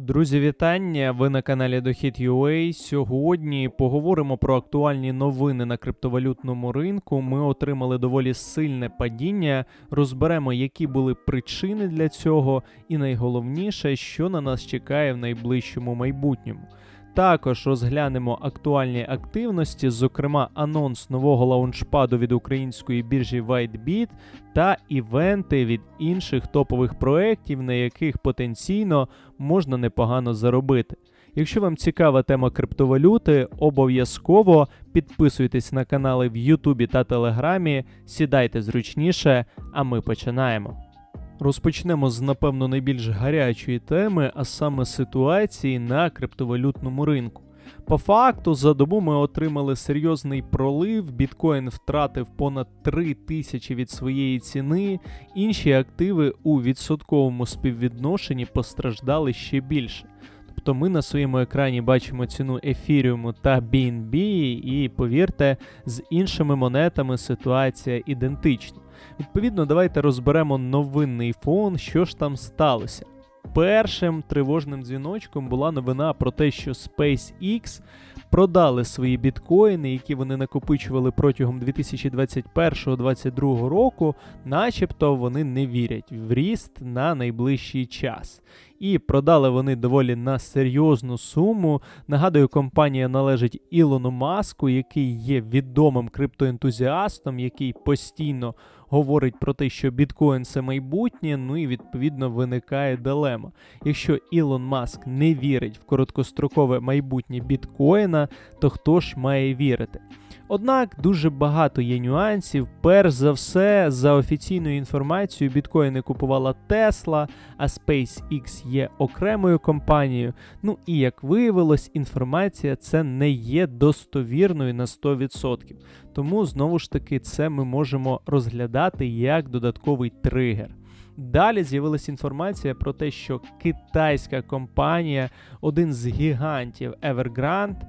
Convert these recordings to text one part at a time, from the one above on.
Друзі, вітання! Ви на каналі Дохід.ua. Сьогодні поговоримо про актуальні новини на криптовалютному ринку. Ми отримали доволі сильне падіння. Розберемо, які були причини для цього, і найголовніше, що на нас чекає в найближчому майбутньому. Також розглянемо актуальні активності, зокрема анонс нового лаунчпаду від української біржі WhiteBit та івенти від інших топових проєктів, на яких потенційно можна непогано заробити. Якщо вам цікава тема криптовалюти, обов'язково підписуйтесь на канали в Ютубі та Телеграмі, сідайте зручніше, а ми починаємо. Розпочнемо з, напевно, найбільш гарячої теми, а саме ситуації на криптовалютному ринку. По факту, за добу ми отримали серйозний пролив, біткоін втратив понад 3 тисячі від своєї ціни, інші активи у відсотковому співвідношенні постраждали ще більше. Тобто ми на своєму екрані бачимо ціну ефіріуму та BNB, і повірте, з іншими монетами ситуація ідентична. Відповідно, давайте розберемо новинний фон, що ж там сталося. Першим тривожним дзвіночком була новина про те, що SpaceX продали свої біткоїни, які вони накопичували протягом 2021-2022 року, начебто вони не вірять в ріст на найближчий час. І продали вони доволі на серйозну суму. Нагадую, компанія належить Ілону Маску, який є відомим криптоентузіастом, який постійно говорить про те, що біткоін це майбутнє. Ну і відповідно виникає дилема. Якщо Ілон Маск не вірить в короткострокове майбутнє біткоїна, то хто ж має вірити? Однак дуже багато є нюансів. Перш за все, за офіційною інформацією, біткоїни купувала Tesla, а SpaceX є окремою компанією. Ну і як виявилось, інформація це не є достовірною на 100%. Тому знову ж таки це ми можемо розглядати як додатковий тригер. Далі з'явилася інформація про те, що китайська компанія, один з гігантів Evergrande,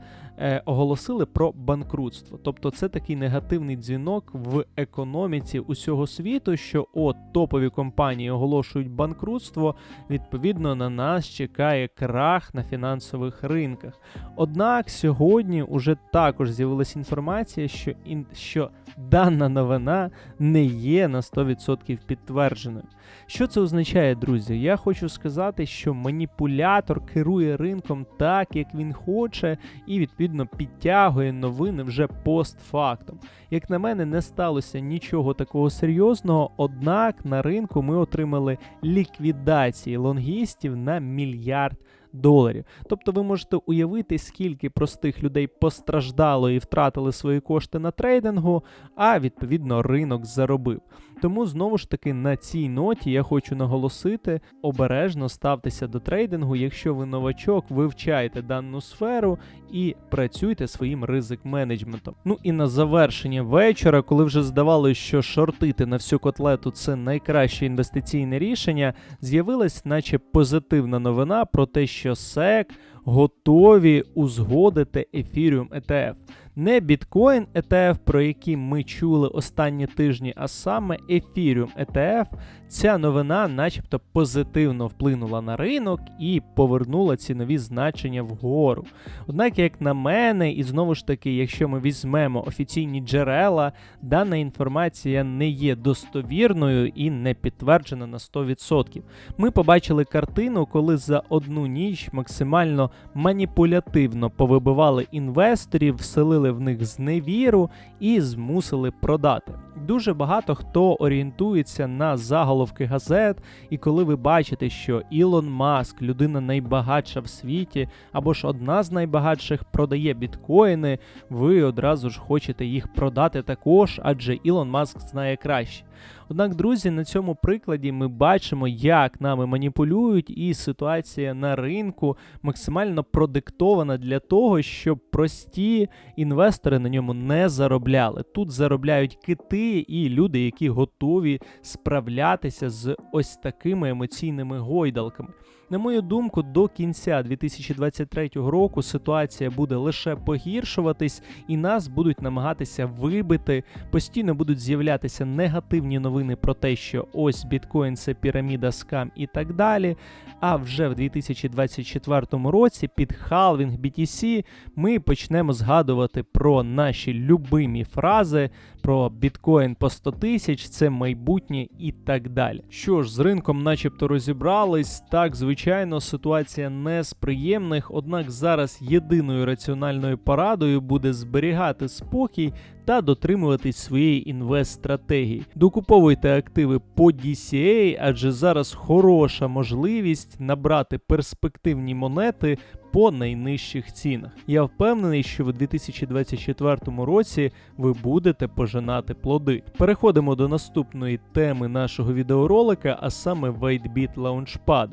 оголосили про банкрутство. Тобто це такий негативний дзвінок в економіці усього світу, що от топові компанії оголошують банкрутство. Відповідно, на нас чекає крах на фінансових ринках. Однак сьогодні уже також з'явилася інформація, що, ін, що дана новина не є на 100% підтвердженою. Що це означає, друзі? Я хочу сказати, що маніпулятор керує ринком так, як він хоче, і відповідно підтягує новини вже постфактом. Як на мене, не сталося нічого такого серйозного, однак на ринку ми отримали ліквідації лонгістів на мільярд. Доларів, тобто ви можете уявити, скільки простих людей постраждало і втратили свої кошти на трейдингу, а відповідно ринок заробив. Тому знову ж таки на цій ноті я хочу наголосити: обережно ставтеся до трейдингу. Якщо ви новачок, вивчайте дану сферу і працюйте своїм ризик менеджментом. Ну і на завершення вечора, коли вже здавалося, що шортити на всю котлету це найкраще інвестиційне рішення, з'явилась, наче позитивна новина про те, що SEC готові узгодити Ethereum ETF. Не біткоін ETF, про який ми чули останні тижні, а саме Ethereum ETF. Ця новина, начебто, позитивно вплинула на ринок і повернула цінові значення вгору. Однак, як на мене, і знову ж таки, якщо ми візьмемо офіційні джерела, дана інформація не є достовірною і не підтверджена на 100%. Ми побачили картину, коли за одну ніч максимально маніпулятивно повибивали інвесторів, вселили в них зневіру і змусили продати. Дуже багато хто орієнтується на заголовки газет, і коли ви бачите, що Ілон Маск, людина найбагатша в світі, або ж одна з найбагатших, продає біткоїни, ви одразу ж хочете їх продати також, адже Ілон Маск знає краще. Однак, друзі, на цьому прикладі ми бачимо, як нами маніпулюють, і ситуація на ринку максимально продиктована для того, щоб прості інвестори на ньому не заробляли. Тут заробляють кити і люди, які готові справлятися з ось такими емоційними гойдалками. На мою думку, до кінця 2023 року ситуація буде лише погіршуватись, і нас будуть намагатися вибити. Постійно будуть з'являтися негативні новини про те, що ось біткоін це піраміда скам і так далі. А вже в 2024 році під халвінг BTC ми почнемо згадувати про наші любимі фрази про біткоін по 100 тисяч, це майбутнє і так далі. Що ж, з ринком, начебто, розібрались. Так, звичайно, ситуація не з приємних, однак зараз єдиною раціональною порадою буде зберігати спокій та дотримуватись своєї інвест-стратегії. Докуповуйте активи по DCA, адже зараз хороша можливість набрати перспективні монети по найнижчих цінах. Я впевнений, що в 2024 році ви будете пожинати плоди. Переходимо до наступної теми нашого відеоролика, а саме WhiteBit Launchpad.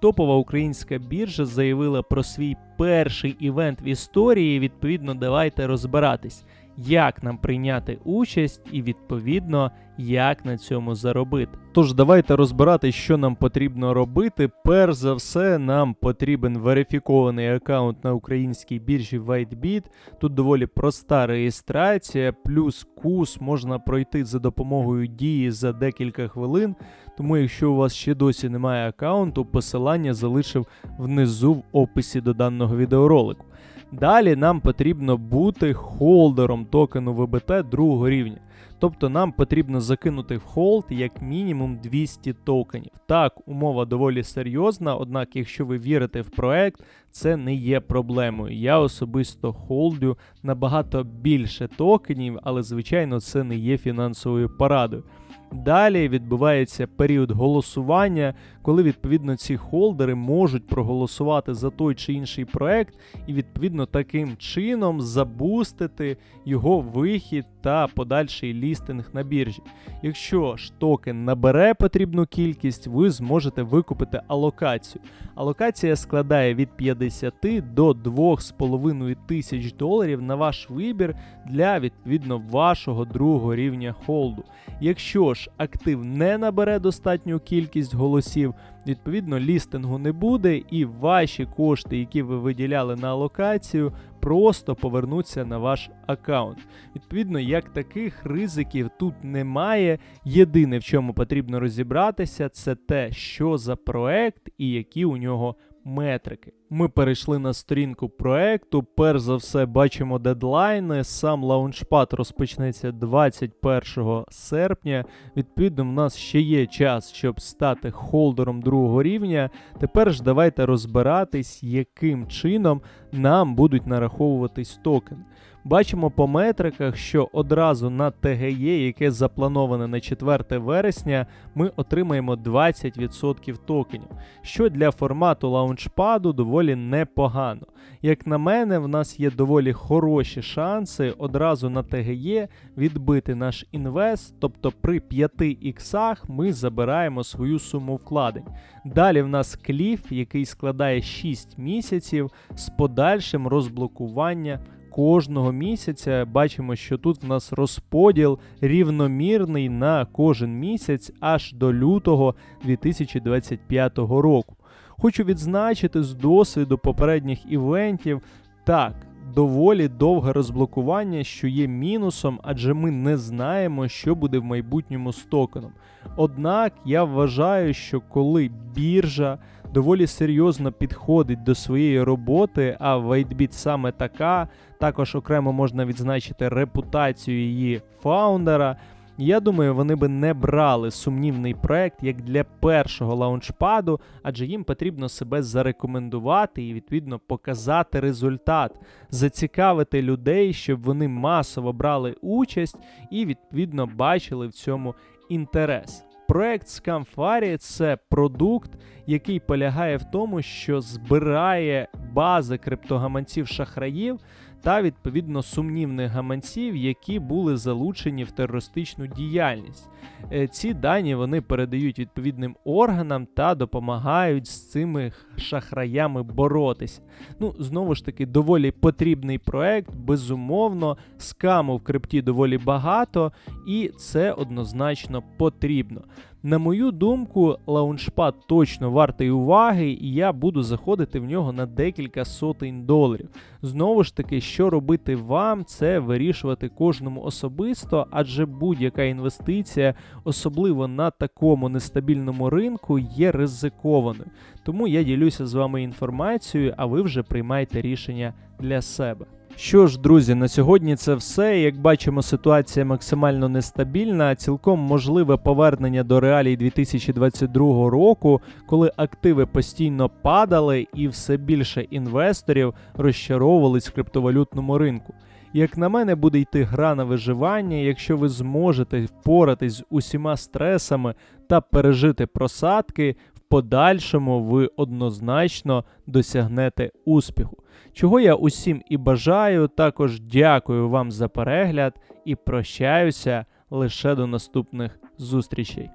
Топова українська біржа заявила про свій перший івент в історії. Відповідно, давайте розбиратись, як нам прийняти участь і відповідно як на цьому заробити. Тож давайте розбирати, що нам потрібно робити. Перш за все, нам потрібен верифікований аккаунт на українській біржі WhiteBit. Тут доволі проста реєстрація, плюс курс можна пройти за допомогою дії за декілька хвилин. Тому, якщо у вас ще досі немає аккаунту, посилання залишив внизу в описі до даного відеоролику. Далі нам потрібно бути холдером токену ВБТ другого рівня. Тобто нам потрібно закинути в холд як мінімум 200 токенів. Так, умова доволі серйозна, однак, якщо ви вірите в проект, це не є проблемою. Я особисто холдю набагато більше токенів, але звичайно це не є фінансовою порадою. Далі відбувається період голосування, коли відповідно ці холдери можуть проголосувати за той чи інший проект, і відповідно таким чином забустити його вихід та подальший лістинг на біржі. Якщо ж токен набере потрібну кількість, ви зможете викупити алокацію. Алокація складає від 50 до 2,5 тисяч доларів на ваш вибір для відповідно вашого другого рівня холду. Якщо ж актив не набере достатню кількість голосів, відповідно лістингу не буде, і ваші кошти, які ви виділяли на алокацію, просто повернуться на ваш аккаунт. Відповідно, як таких ризиків тут немає. Єдине, в чому потрібно розібратися, це те, що за проект і які у нього метрики. Ми перейшли на сторінку проекту. Перш за все, бачимо дедлайни. Сам лаунчпад розпочнеться 21 серпня. Відповідно, в нас ще є час, щоб стати холдером другого рівня. Тепер ж давайте розбиратись, яким чином нам будуть нараховуватись токени. Бачимо по метриках, що одразу на ТГЄ, яке заплановане на 4 вересня, ми отримаємо 20% токенів, що для формату лаунчпаду доволі непогано. Як на мене, в нас є доволі хороші шанси одразу на ТГЄ відбити наш інвест, тобто при 5 іксах ми забираємо свою суму вкладень. Далі в нас кліф, який складає 6 місяців з подальшим розблокування кожного місяця бачимо, що тут в нас розподіл рівномірний на кожен місяць аж до лютого 2025 року. Хочу відзначити з досвіду попередніх івентів так. Доволі довге розблокування, що є мінусом, адже ми не знаємо, що буде в майбутньому з токеном. Однак я вважаю, що коли біржа доволі серйозно підходить до своєї роботи, а WhiteBit саме така, також окремо можна відзначити репутацію її фаундера. Я думаю, вони би не брали сумнівний проект як для першого лаунчпаду, адже їм потрібно себе зарекомендувати і відповідно показати результат, зацікавити людей, щоб вони масово брали участь і відповідно бачили в цьому інтерес. Проект Scamfari – це продукт, який полягає в тому, що збирає бази криптогаманців шахраїв та відповідно сумнівних гаманців, які були залучені в терористичну діяльність. Е, Ці дані вони передають відповідним органам та допомагають з цими шахраями боротися. Ну, знову ж таки, доволі потрібний проект, безумовно, скаму в крипті доволі багато, і це однозначно потрібно. На мою думку, лаунчпад точно вартий уваги, і я буду заходити в нього на декілька сотень доларів. Знову ж таки, що робити вам, це вирішувати кожному особисто, адже будь-яка інвестиція, особливо на такому нестабільному ринку, є ризикованою. Тому я ділюся з вами інформацією, а ви вже приймайте рішення для себе. Що ж, друзі, на сьогодні це все. Як бачимо, ситуація максимально нестабільна. Цілком можливе повернення до реалій 2022 року, коли активи постійно падали і все більше інвесторів розчаровувались в криптовалютному ринку. Як на мене, буде йти гра на виживання, якщо ви зможете впоратись з усіма стресами та пережити просадки, подальшому ви однозначно досягнете успіху. Чого я усім і бажаю. Також дякую вам за перегляд і прощаюся лише до наступних зустрічей.